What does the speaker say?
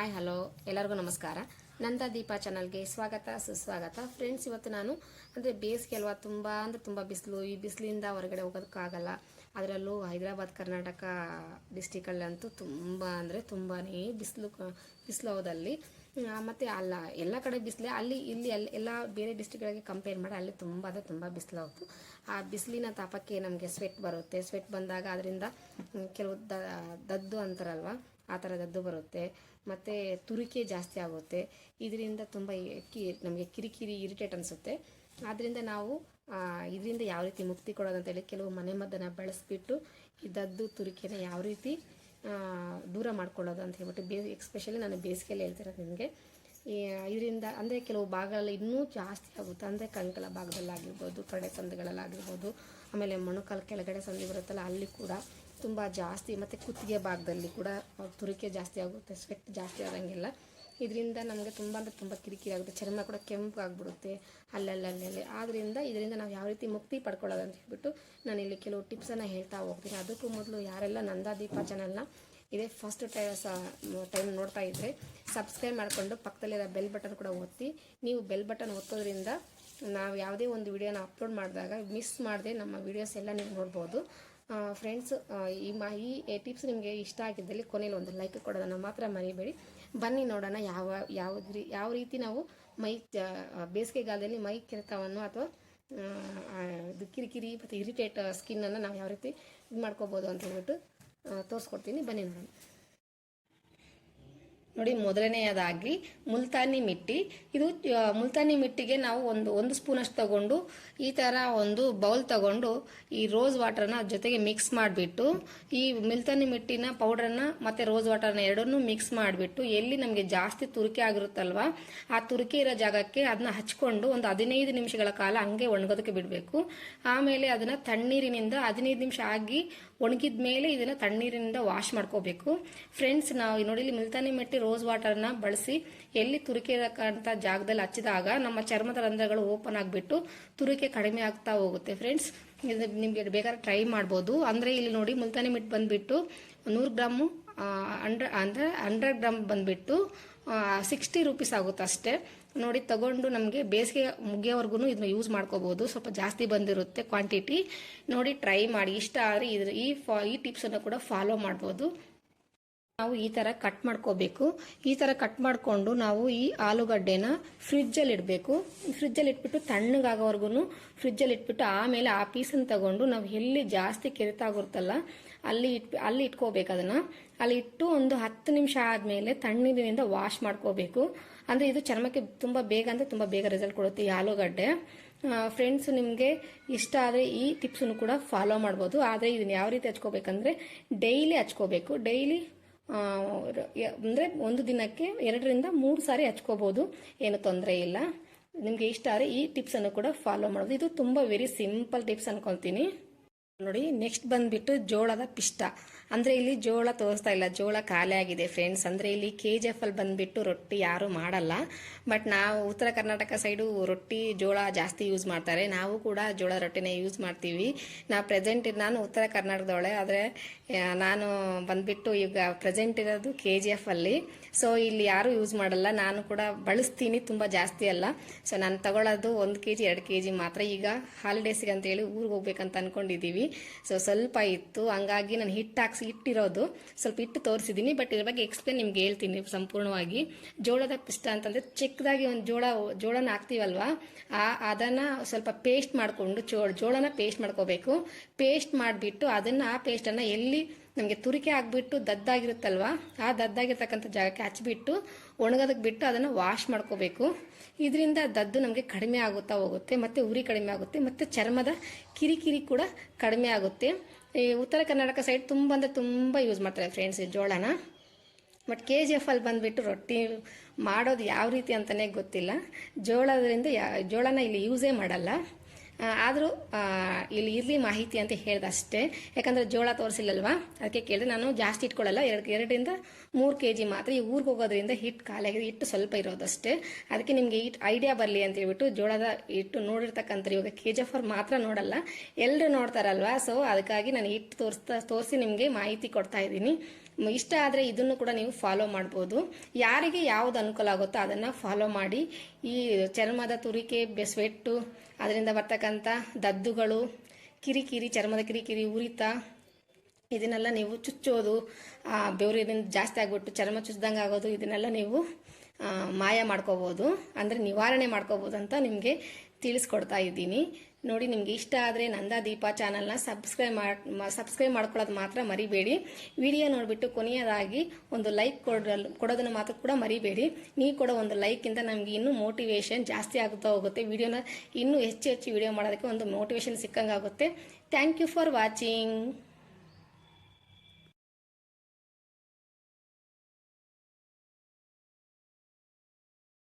Hi, hello. ಎಲ್ಲರಿಗೂ ನಮಸ್ಕಾರ. ನಂದ ದೀಪ ಚಾನಲ್ಗೆ ಸ್ವಾಗತ, ಸುಸ್ವಾಗತ. ಫ್ರೆಂಡ್ಸ್ ಇವತ್ತು ನಾನು, ಅಂದರೆ ಬೇಸಿಗೆ ಅಲ್ವಾ, ತುಂಬ, ಅಂದರೆ ತುಂಬ ಬಿಸಿಲು, ಈ ಬಿಸಿಲಿಂದ ಹೊರಗಡೆ ಹೋಗೋದಕ್ಕಾಗಲ್ಲ. ಅದರಲ್ಲೂ ಹೈದರಾಬಾದ್, ಕರ್ನಾಟಕ ಡಿಸ್ಟಿಕಲ್ಲಂತೂ ತುಂಬ, ಅಂದರೆ ತುಂಬಾ ಬಿಸಿಲು ಬಿಸಿಲು ಹೋದಲ್ಲಿ. ಮತ್ತು ಅಲ್ಲ, ಎಲ್ಲ ಕಡೆ ಬಿಸಿಲೇ. ಅಲ್ಲಿ, ಇಲ್ಲಿ, ಅಲ್ಲಿ, ಎಲ್ಲ ಬೇರೆ ಡಿಸ್ಟ್ರಿಕ್ಗಳಿಗೆ ಕಂಪೇರ್ ಮಾಡಿ, ಅಲ್ಲಿ ತುಂಬ, ಅಂದರೆ ತುಂಬ ಬಿಸಿಲು ಆ ಬಿಸಿಲಿನ ತಾಪಕ್ಕೆ ನಮಗೆ ಸ್ವೆಟ್ ಬರುತ್ತೆ. ಸ್ವೆಟ್ ಬಂದಾಗ ಅದರಿಂದ ಕೆಲವು ದದ್ದು ಅಂತಾರಲ್ವ. ಆ ಥರ ದದ್ದು ಬರುತ್ತೆ. ಮತ್ತು ತುರಿಕೆ ಜಾಸ್ತಿ ಆಗುತ್ತೆ. ಇದರಿಂದ ತುಂಬ ಕಿ ನಮಗೆ ಕಿರಿಕಿರಿ ಇರಿಟೇಟ್ ಅನಿಸುತ್ತೆ. ಆದ್ದರಿಂದ ನಾವು ಇದರಿಂದ ಯಾವ ರೀತಿ ಮುಕ್ತಿ ಕೊಡೋದಂತೇಳಿ ಕೆಲವು ಮನೆಮದ್ದನ್ನು ಬಳಸಿಬಿಟ್ಟು ಈ ದದ್ದು ತುರಿಕೆನ ಯಾವ ರೀತಿ ದೂರ ಮಾಡ್ಕೊಳ್ಳೋದು ಅಂತ ಹೇಳ್ಬಿಟ್ಟು ಬೇ ಎಕ್ಸ್ಪೆಷಲಿ ನಾನು ಬೇಸಿಗೆಯಲ್ಲಿ ಹೇಳ್ತಿರೋದು ನಿಮಗೆ. ಇದರಿಂದ ಅಂದರೆ ಕೆಲವು ಭಾಗಗಳಲ್ಲಿ ಇನ್ನೂ ಜಾಸ್ತಿ ಆಗುತ್ತೆ. ಅಂದರೆ ಕಂಕಲ ಭಾಗದಲ್ಲಾಗಿರ್ಬೋದು, ಕಡೆ ಸಂದಿಗಳಲ್ಲಾಗಿರ್ಬೋದು, ಆಮೇಲೆ ಮೊಣಕಾಲು ಕೆಳಗಡೆ ಸಂದಿ ಬರುತ್ತಲ್ಲ, ಅಲ್ಲಿ ಕೂಡ ತುಂಬ ಜಾಸ್ತಿ ಮತ್ತು ಕುತ್ತಿಗೆ ಭಾಗದಲ್ಲಿ ಕೂಡ ತುರಿಕೆ ಜಾಸ್ತಿ ಆಗುತ್ತೆ ಸ್ವೆಟ್ ಜಾಸ್ತಿ ಆದಂಗೆಲ್ಲ. ಇದರಿಂದ ನಮಗೆ ತುಂಬ ಅಂದರೆ ತುಂಬ ಕಿರಿಕಿರಿ ಆಗುತ್ತೆ, ಚರ್ಮ ಕೂಡ ಕೆಂಪು ಆಗಿಬಿಡುತ್ತೆ ಆದ್ದರಿಂದ ಇದರಿಂದ ನಾವು ಯಾವ ರೀತಿ ಮುಕ್ತಿ ಪಡ್ಕೊಳ್ಳೋದು ಅಂತ ಹೇಳ್ಬಿಟ್ಟು ನಾನು ಇಲ್ಲಿ ಕೆಲವು ಟಿಪ್ಸನ್ನು ಹೇಳ್ತಾ ಹೋಗ್ತೀನಿ. ಅದಕ್ಕೂ ಮೊದಲು ಯಾರೆಲ್ಲ ನಂದಾ ದೀಪ ಚಾನಲ್ನ ಇದೇ ಫಸ್ಟ್ ಟೈ ಟೈಮ್ ನೋಡ್ತಾ ಇದ್ದರೆ ಸಬ್ಸ್ಕ್ರೈಬ್ ಮಾಡಿಕೊಂಡು ಪಕ್ಕದಲ್ಲಿರೋ ಬೆಲ್ ಬಟನ್ ಕೂಡ ಒತ್ತಿ. ನೀವು ಬೆಲ್ ಬಟನ್ ಒತ್ತೋದ್ರಿಂದ ನಾವು ಯಾವುದೇ ಒಂದು ವಿಡಿಯೋನ ಅಪ್ಲೋಡ್ ಮಾಡಿದಾಗ ಮಿಸ್ ಮಾಡದೆ ನಮ್ಮ ವೀಡಿಯೋಸ್ ಎಲ್ಲ ನೀವು ನೋಡ್ಬೋದು. ಫ್ರೆಂಡ್ಸ್ ಈ ಮಾ, ಈ ಟಿಪ್ಸ್ ನಿಮಗೆ ಇಷ್ಟ ಆಗಿದ್ದಲ್ಲಿ ಕೊನೆಯಲ್ಲಿ ಒಂದು ಲೈಕ್ ಕೊಡೋದನ್ನು ಮಾತ್ರ ಮರಿಬೇಡಿ. ಬನ್ನಿ ನೋಡೋಣ ಯಾವ ಯಾವ ರೀ, ಯಾವ ರೀತಿ ನಾವು ಮೈ ಬೇಸಿಗೆಗಾಲದಲ್ಲಿ ಮೈ ಕೆರೆತವನ್ನು ಅಥವಾ ಇದು ಕಿರಿಕಿರಿ ಮತ್ತು ಇರಿಟೇಟ್ ಸ್ಕಿನ್ನನ್ನು ನಾವು ಯಾವ ರೀತಿ ಇದು ಮಾಡ್ಕೋಬೋದು ಅಂತ ಹೇಳ್ಬಿಟ್ಟು ತೋರಿಸ್ಕೊಡ್ತೀನಿ. ಬನ್ನಿ ನೋಡೋಣ. ನೋಡಿ ಮೊದಲನೆಯದಾಗಿ ಮುಲ್ತಾನಿ ಮಿಟ್ಟಿ. ಇದು ಮುಲ್ತಾನಿ ಮಿಟ್ಟಿಗೆ ನಾವು ಒಂದು ಒಂದು ಸ್ಪೂನಷ್ಟು ತಗೊಂಡು ಈ ಥರ ಒಂದು ಬೌಲ್ ತಗೊಂಡು ಈ ರೋಸ್ ವಾಟರ್ನ ಜೊತೆಗೆ ಮಿಕ್ಸ್ ಮಾಡಿಬಿಟ್ಟು ಈ ಮಿಲ್ತಾನಿ ಮಿಟ್ಟಿನ ಪೌಡ್ರನ್ನ ಮತ್ತು ರೋಸ್ ವಾಟರ್ನ ಎರಡನ್ನೂ ಮಿಕ್ಸ್ ಮಾಡಿಬಿಟ್ಟು ಎಲ್ಲಿ ನಮಗೆ ಜಾಸ್ತಿ ತುರಿಕೆ ಆಗಿರುತ್ತಲ್ವ ಆ ತುರಿಕೆ ಇರೋ ಜಾಗಕ್ಕೆ ಅದನ್ನ ಹಚ್ಕೊಂಡು ಒಂದು ಹದಿನೈದು ನಿಮಿಷಗಳ ಕಾಲ ಹಂಗೆ ಒಣಗೋದಕ್ಕೆ ಬಿಡಬೇಕು. ಆಮೇಲೆ ಅದನ್ನು ತಣ್ಣೀರಿನಿಂದ ಹದಿನೈದು ನಿಮಿಷ ಆಗಿ ಒಣಗಿದ ಮೇಲೆ ಇದನ್ನು ತಣ್ಣೀರಿನಿಂದ ವಾಶ್ ಮಾಡ್ಕೋಬೇಕು. ಫ್ರೆಂಡ್ಸ್ ನಾವು ನೋಡಿ ಮುಲ್ತಾನಿ ಮಿಟ್ಟಿ ರೋಸ್ ವಾಟರ್ನ ಬಳಸಿ ಎಲ್ಲಿ ತುರಿಕೆ ಇರಕ್ಕಂಥ ಜಾಗದಲ್ಲಿ ಹಚ್ಚಿದಾಗ ನಮ್ಮ ಚರ್ಮದ ರಂಧ್ರಗಳು ಓಪನ್ ಆಗಿಬಿಟ್ಟು ತುರಿಕೆ ಕಡಿಮೆ ಆಗ್ತಾ ಹೋಗುತ್ತೆ ಫ್ರೆಂಡ್ಸ್. ಇದು ನಿಮಗೆ ಬೇಕಾದ್ರೆ ಟ್ರೈ ಮಾಡ್ಬೋದು. ಅಂದರೆ ಇಲ್ಲಿ ನೋಡಿ ಮುಲ್ತಾನಿ ಮಿಟ್ ಬಂದುಬಿಟ್ಟು ನೂರು ಗ್ರಾಮು ಅಂಡ್ರ ಅಂದರೆ ಹಂಡ್ರೆಡ್ ಗ್ರಾಮ್ ಬಂದುಬಿಟ್ಟು ಸಿಕ್ಸ್ಟಿ ರುಪೀಸ್ ಆಗುತ್ತೆ ಅಷ್ಟೇ. ನೋಡಿ ತಗೊಂಡು ನಮಗೆ ಬೇಸಿಗೆ ಮುಗಿಯೋವರೆಗೂ ಇದನ್ನ ಯೂಸ್ ಮಾಡ್ಕೋಬೋದು. ಸ್ವಲ್ಪ ಜಾಸ್ತಿ ಬಂದಿರುತ್ತೆ ಕ್ವಾಂಟಿಟಿ. ನೋಡಿ ಟ್ರೈ ಮಾಡಿ. ಇಷ್ಟ ಆದರೆ ಇದ್ರ ಈ ಫಾ, ಈ ಟಿಪ್ಸನ್ನು ಕೂಡ ಫಾಲೋ ಮಾಡ್ಬೋದು. ನಾವು ಈ ಥರ ಕಟ್ ಮಾಡ್ಕೋಬೇಕು. ಈ ಥರ ಕಟ್ ಮಾಡಿಕೊಂಡು ನಾವು ಈ ಆಲೂಗಡ್ಡೆನ ಫ್ರಿಜ್ಜಲ್ಲಿ ಇಡಬೇಕು. ಫ್ರಿಜ್ಜಲ್ಲಿ ಇಟ್ಬಿಟ್ಟು ತಣ್ಣಗಾಗೋವರೆಗೂ ಫ್ರಿಜ್ಜಲ್ಲಿ ಇಟ್ಬಿಟ್ಟು ಆಮೇಲೆ ಆ ಪೀಸನ್ನು ತಗೊಂಡು ನಾವು ಎಲ್ಲಿ ಜಾಸ್ತಿ ಕೆರೆತಾಗಿರುತ್ತಲ್ಲ ಅಲ್ಲಿ ಇಟ್, ಅಲ್ಲಿ ಇಟ್ಕೋಬೇಕು ಅದನ್ನು. ಅಲ್ಲಿ ಇಟ್ಟು ಒಂದು ಹತ್ತು ನಿಮಿಷ ಆದಮೇಲೆ ತಣ್ಣೀರಿನಿಂದ ವಾಶ್ ಮಾಡ್ಕೋಬೇಕು. ಅಂದರೆ ಇದು ಚರ್ಮಕ್ಕೆ ತುಂಬ ಬೇಗ, ಅಂದರೆ ತುಂಬ ಬೇಗ ರಿಸಲ್ಟ್ ಕೊಡುತ್ತೆ ಈ ಆಲೂಗಡ್ಡೆ. ಫ್ರೆಂಡ್ಸ್ ನಿಮಗೆ ಇಷ್ಟ ಆದರೆ ಈ ಟಿಪ್ಸನ್ನು ಕೂಡ ಫಾಲೋ ಮಾಡ್ಬೋದು. ಆದರೆ ಇದನ್ನ ಯಾವ ರೀತಿ ಹಚ್ಕೋಬೇಕಂದ್ರೆ ಡೈಲಿ ಹಚ್ಕೋಬೇಕು. ಡೈಲಿ ಅಂದರೆ ಒಂದು ದಿನಕ್ಕೆ ಎರಡರಿಂದ ಮೂರು ಸಾರಿ ಹಚ್ಕೋಬೋದು. ಏನು ತೊಂದರೆ ಇಲ್ಲ. ನಿಮಗೆ ಇಷ್ಟ ಆದರೆ ಈ ಟಿಪ್ಸನ್ನು ಕೂಡ ಫಾಲೋ ಮಾಡೋದು. ಇದು ತುಂಬ ವೆರಿ ಸಿಂಪಲ್ ಟಿಪ್ಸ್ ಅನ್ಕೊತೀನಿ ನೋಡಿ ನೆಕ್ಸ್ಟ್ ಬಂದ್ಬಿಟ್ಟು ಜೋಳದ ಪಿಷ್ಟ. ಅಂದರೆ ಇಲ್ಲಿ ಜೋಳ ತೋರಿಸ್ತಾ ಇಲ್ಲ, ಜೋಳ ಖಾಲಿ ಆಗಿದೆ ಫ್ರೆಂಡ್ಸ್ ಅಂದರೆ ಇಲ್ಲಿ ಕೆ ಜಿ ಎಫ್ ಅಲ್ಲಿ ಬಂದ್ಬಿಟ್ಟು ರೊಟ್ಟಿ ಯಾರು ಮಾಡಲ್ಲ. ಬಟ್ ನಾವು ಉತ್ತರ ಕರ್ನಾಟಕ ಸೈಡು ರೊಟ್ಟಿ, ಜೋಳ ಜಾಸ್ತಿ ಯೂಸ್ ಮಾಡ್ತಾರೆ. ನಾವು ಕೂಡ ಜೋಳ ರೊಟ್ಟಿನೇ ಯೂಸ್ ಮಾಡ್ತೀವಿ. ನಾ ಪ್ರೆಸೆಂಟ್ ನಾನು ಉತ್ತರ ಕರ್ನಾಟಕದವಳೆ ಆದರೆ ನಾನು ಬಂದ್ಬಿಟ್ಟು ಈಗ ಪ್ರೆಸೆಂಟ್ ಇರೋದು ಕೆ ಜಿ ಎಫ್ ಅಲ್ಲಿ. ಸೊ ಇಲ್ಲಿ ಯಾರು ಯೂಸ್ ಮಾಡಲ್ಲ. ನಾನು ಕೂಡ ಬಳಸ್ತೀನಿ, ತುಂಬ ಜಾಸ್ತಿ ಅಲ್ಲ. ಸೊ ನಾನು ತಗೊಳ್ಳೋದು ಒಂದು ಕೆ ಜಿ ಎರಡು ಕೆ ಜಿ ಮಾತ್ರ. ಈಗ ಹಾಲಿಡೇಸಿಗೆ ಅಂತೇಳಿ ಊರಿಗೆ ಹೋಗ್ಬೇಕಂತ ಅನ್ಕೊಂಡಿದ್ದೀವಿ. ಸೊ ಸ್ವಲ್ಪ ಇತ್ತು. ಹಂಗಾಗಿ ನಾನು ಹಿಟ್ಟು ಹಾಕ್ಸಿ ಇಟ್ಟಿರೋದು ಸ್ವಲ್ಪ ಹಿಟ್ಟು ತೋರಿಸಿದ್ದೀನಿ ಬಟ್ ಇದ್ರ ಬಗ್ಗೆ ಎಕ್ಸ್ಪ್ಲೇನ್ ನಿಮ್ಗೆ ಹೇಳ್ತೀನಿ ಸಂಪೂರ್ಣವಾಗಿ. ಜೋಳದ ಪಿಷ್ಟ ಅಂತಂದರೆ ಚಿಕ್ಕದಾಗಿ ಒಂದು ಜೋಳ, ಜೋಳನ ಹಾಕ್ತೀವಲ್ವ? ಆ, ಅದನ್ನು ಸ್ವಲ್ಪ ಪೇಸ್ಟ್ ಮಾಡಿಕೊಂಡು ಜೋಳ ಜೋಳನ ಪೇಸ್ಟ್ ಮಾಡ್ಕೋಬೇಕು. ಪೇಸ್ಟ್ ಮಾಡಿಬಿಟ್ಟು ಅದನ್ನು ಆ ಪೇಸ್ಟನ್ನು ಎಲ್ಲಿ ನಮಗೆ ತುರಿಕೆ ಹಾಕ್ಬಿಟ್ಟು ದದ್ದಾಗಿರುತ್ತಲ್ವ, ಆ ದದ್ದಾಗಿರ್ತಕ್ಕಂಥ ಜಾಗಕ್ಕೆ ಹಚ್ಬಿಟ್ಟು ಒಣಗೋದಕ್ಕೆ ಬಿಟ್ಟು ಅದನ್ನು ವಾಶ್ ಮಾಡ್ಕೋಬೇಕು. ಇದರಿಂದ ದದ್ದು ನಮಗೆ ಕಡಿಮೆ ಆಗುತ್ತಾ ಹೋಗುತ್ತೆ, ಮತ್ತು ಉರಿ ಕಡಿಮೆ ಆಗುತ್ತೆ, ಮತ್ತು ಚರ್ಮದ ಕಿರಿಕಿರಿ ಕೂಡ ಕಡಿಮೆ ಆಗುತ್ತೆ. ಈ ಉತ್ತರ ಕರ್ನಾಟಕ ಸೈಡ್ ತುಂಬ ಅಂದರೆ ತುಂಬ ಯೂಸ್ ಮಾಡ್ತಾರೆ ಫ್ರೆಂಡ್ಸ್ ಈ ಜೋಳನ. ಬಟ್ ಕೆ ಜಿ ಎಫ್ ಅಲ್ಲಿ ಬಂದುಬಿಟ್ಟು ರೊಟ್ಟಿ ಮಾಡೋದು ಯಾವ ರೀತಿ ಅಂತಲೇ ಗೊತ್ತಿಲ್ಲ. ಜೋಳದಿಂದ ಯಾ, ಜೋಳನ ಇಲ್ಲಿ ಯೂಸೇ ಮಾಡಲ್ಲ. ಆದರೂ ಇಲ್ಲಿ ಇರಲಿ ಮಾಹಿತಿ ಅಂತ ಹೇಳ್ದೆ ಅಷ್ಟೇ ಯಾಕಂದರೆ ಜೋಳ ತೋರಿಸಿಲ್ಲಲ್ವಾ? ಅದಕ್ಕೆ ಕೇಳಿದೆ, ನಾನು ಜಾಸ್ತಿ ಇಟ್ಕೊಳ್ಳಲ್ಲ ಎರಡು, ಎರಡರಿಂದ ಮೂರು ಕೆ ಜಿ ಮಾತ್ರ ಈ ಊರಿಗೆ ಹೋಗೋದ್ರಿಂದ ಹಿಟ್ಟು ಖಾಲಿಯಾಗಿದೆ ಹಿಟ್ಟು ಸ್ವಲ್ಪ ಇರೋದಷ್ಟೇ. ಅದಕ್ಕೆ ನಿಮಗೆ ಹಿಟ್ ಐಡಿಯಾ ಬರಲಿ ಅಂತ ಹೇಳ್ಬಿಟ್ಟು ಜೋಳದ ಹಿಟ್ಟು ನೋಡಿರ್ತಕ್ಕಂಥ ಇವಾಗ ಕೆ ಜಿ ಅವ್ರು ಮಾತ್ರ ನೋಡಲ್ಲ. ಎಲ್ಲರೂ ನೋಡ್ತಾರಲ್ವಾ? ಸೊ ಅದಕ್ಕಾಗಿ ನಾನು ಹಿಟ್ಟು ತೋರಿಸ್ತಾ, ತೋರಿಸಿ ನಿಮಗೆ ಮಾಹಿತಿ ಕೊಡ್ತಾ ಇದ್ದೀನಿ. ಇಷ್ಟ ಆದರೆ ಇದನ್ನು ಕೂಡ ನೀವು ಫಾಲೋ ಮಾಡ್ಬೋದು. ಯಾರಿಗೆ ಯಾವುದು ಅನುಕೂಲ ಆಗುತ್ತೋ ಅದನ್ನು ಫಾಲೋ ಮಾಡಿ. ಈ ಚರ್ಮದ ತುರಿಕೆ ಬೆಸ್ವೆಟ್ಟು ಅದರಿಂದ ಬರ್ತಕ್ಕಂಥ ದದ್ದುಗಳು ಕಿರಿಕಿರಿ ಚರ್ಮದ ಕಿರಿಕಿರಿ ಉರಿತ ಇದನ್ನೆಲ್ಲ ನೀವು ಚುಚ್ಚೋದು ಆ, ಬೆವರಿನಿಂದ ಜಾಸ್ತಿ ಆಗಿಬಿಟ್ಟು ಚರ್ಮ ಚುಚ್ಚಿದಂಗೆ ಆಗೋದು ಇದನ್ನೆಲ್ಲ ನೀವು ಮಾಯ ಮಾಡ್ಕೋಬೋದು. ಅಂದರೆ ನಿವಾರಣೆ ಮಾಡ್ಕೋಬೋದು ಅಂತ ನಿಮಗೆ ತಿಳಿಸ್ಕೊಡ್ತಾ ಇದ್ದೀನಿ. ನೋಡಿ, ನಿಮಗೆ ಇಷ್ಟ ಆದರೆ ನಂದಾ ದೀಪ ಚಾನಲ್ನ ಸಬ್ಸ್ಕ್ರೈಬ್ ಮಾಡಿ ಸಬ್ಸ್ಕ್ರೈಬ್ ಮಾಡ್ಕೊಳ್ಳೋದು ಮಾತ್ರ ಮರಿಬೇಡಿ. ವಿಡಿಯೋ ನೋಡಿಬಿಟ್ಟು ಕೊನೆಯದಾಗಿ ಒಂದು ಲೈಕ್ ಕೊಡಲು ಕೊಡೋದನ್ನು ಮಾತ್ರ ಕೂಡ ಮರಿಬೇಡಿ. ನೀವು ಕೂಡ ಒಂದು ಲೈಕಿಂದ ನಮಗೆ ಇನ್ನೂ ಮೋಟಿವೇಶನ್ ಜಾಸ್ತಿ ಆಗುತ್ತಾ ಹೋಗುತ್ತೆ. ವಿಡಿಯೋನ ಇನ್ನೂ ಹೆಚ್ಚು ಹೆಚ್ಚು ವಿಡಿಯೋ ಮಾಡೋದಕ್ಕೆ ಒಂದು motivation ಸಿಕ್ಕಂಗಾಗುತ್ತೆ. Thank you for watching.